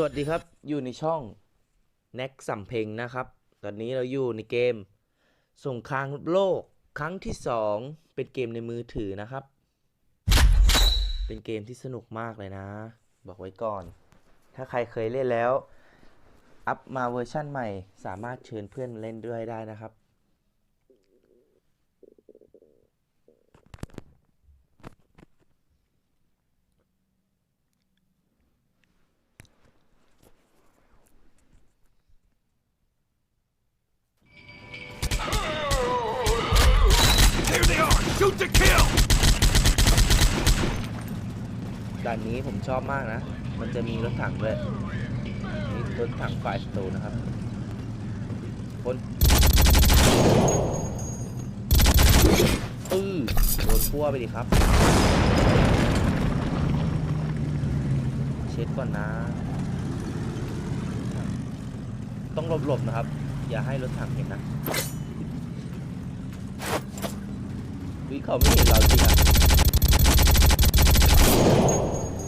สวัสดีครับ อยู่ในช่อง n e x สัมเพงนะครับ ตอนนี้เราอยู่ในเกมสงครามโลกครั้งที่ 2 เป็นเกมในมือถือนะครับ เป็นเกมที่สนุกมากเลยนะ บอกไว้ก่อน ถ้าใครเคยเล่นแล้ว อัพมาเวอร์ชั่นใหม่ สามารถเชิญเพื่อนมาเล่นด้วยได้นะครับ ด่านนี้ผมชอบมากนะ มันจะมีรถถังด้วยนี่รถถังไฟสโตนะครับคนอือโดนพั่วไปดิครับ เช็ดก่อนนะ ต้องหลบๆนะครับ อย่าให้รถถังเห็นนะวิเขาไม่เห็นเราจริงอะ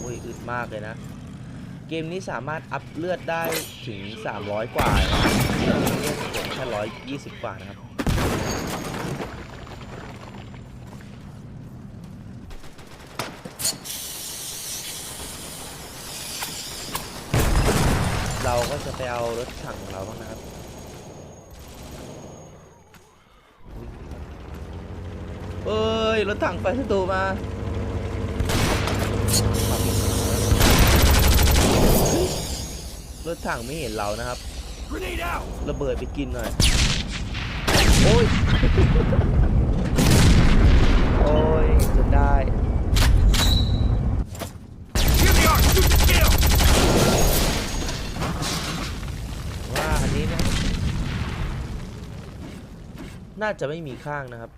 โอ้ยอึด มากเลยนะ เกมนี้สามารถอัพเลือดได้ถึง 300 กว่านะครับเลือดผมแค่120กว่านะครับ เราก็จะไปเอารถถังของเราบ้างนะครับเอ้ย รถถังไฟศัตรูมา ร ถถังไม่เห็นเรานะครับ Grenade out! ระเบิดไปกินหน่อย โอ้ย โอ้ยจนได้ Here they are! Shoot to kill! ว่าอันนี้นะ น่าจะไม่มีข้างนะครับ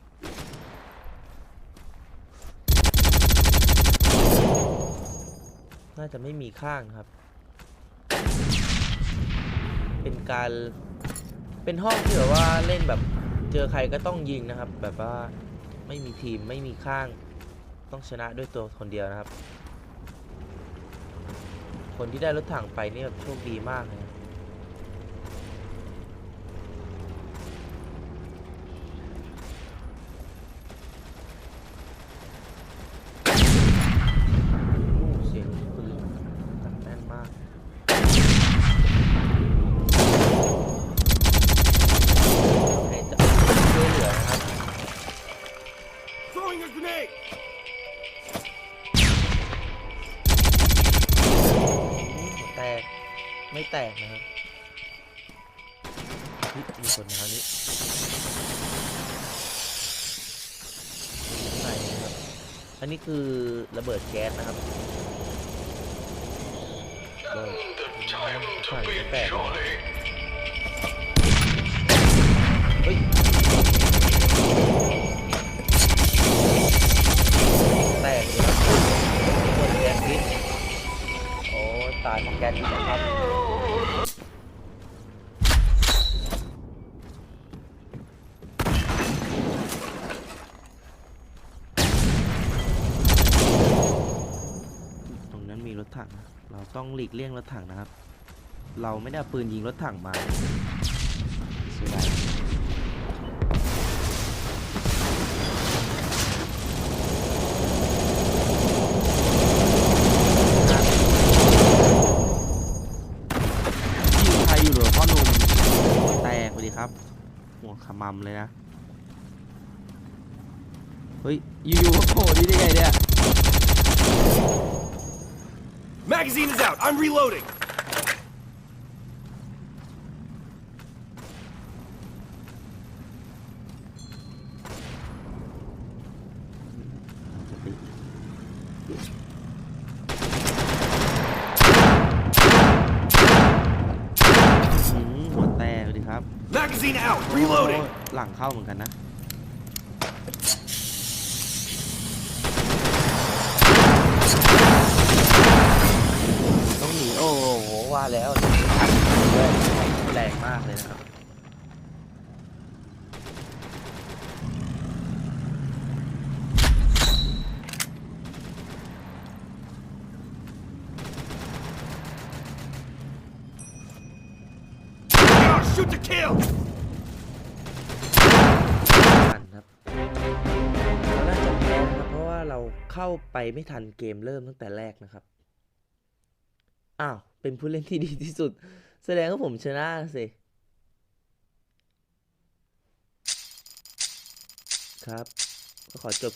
น่าจะไม่มีข้างนะครับ เป็นการ เป็นห้องที่แบบว่าเล่นแบบเจอใครก็ต้องยิงนะครับ แบบว่าไม่มีทีมไม่มีข้าง ต้องชนะด้วยตัวคนเดียวนะครับ คนที่ได้รถถังไปนี่แบบโชคดีมากเลยนะ โอ้เสียงปืนหนักแน่นมาก ให้จะช่วยเหลือนะครับ Throwing a grenade! แตกไม่แตกนะครับเฮ้ยมีคนมานี้ไหนนะครับอันนี้คือระเบิดแก๊สนะครับเริ่มใส่แตกเลยเฮ้ย ก๊สพิษนะครับตรงนั้นมีรถถัง เราต้องหลีกเลี่ยงรถถังนะครับ เราไม่ได้เอาปืนยิงรถถังมาเสียดายยิงใครอยู่เหรอพ่อหนุ่มแต กไปดิครับหัวขมำเลยนะ เฮ้ย อยู่ๆก็โผล่นี่ได้ไงเนี่ย Magazine is out! I'm reloading! จะติดหืมหัวแตกเลยครับ Magazine out! Reloading! โอ้หลังเข้าเหมือนกันนะ ต้องหนีโอ้โหว่าแล้วด้วยแรงมากเลยนะครับเ Shoot to kill! เข้าไปไม่ทันเกมเริ่มตั้งแต่แรกนะครับ อ้าว เป็นผู้เล่นที่ดีที่สุด แสดงว่าผมชนะสิ ครับ ก็ขอจบ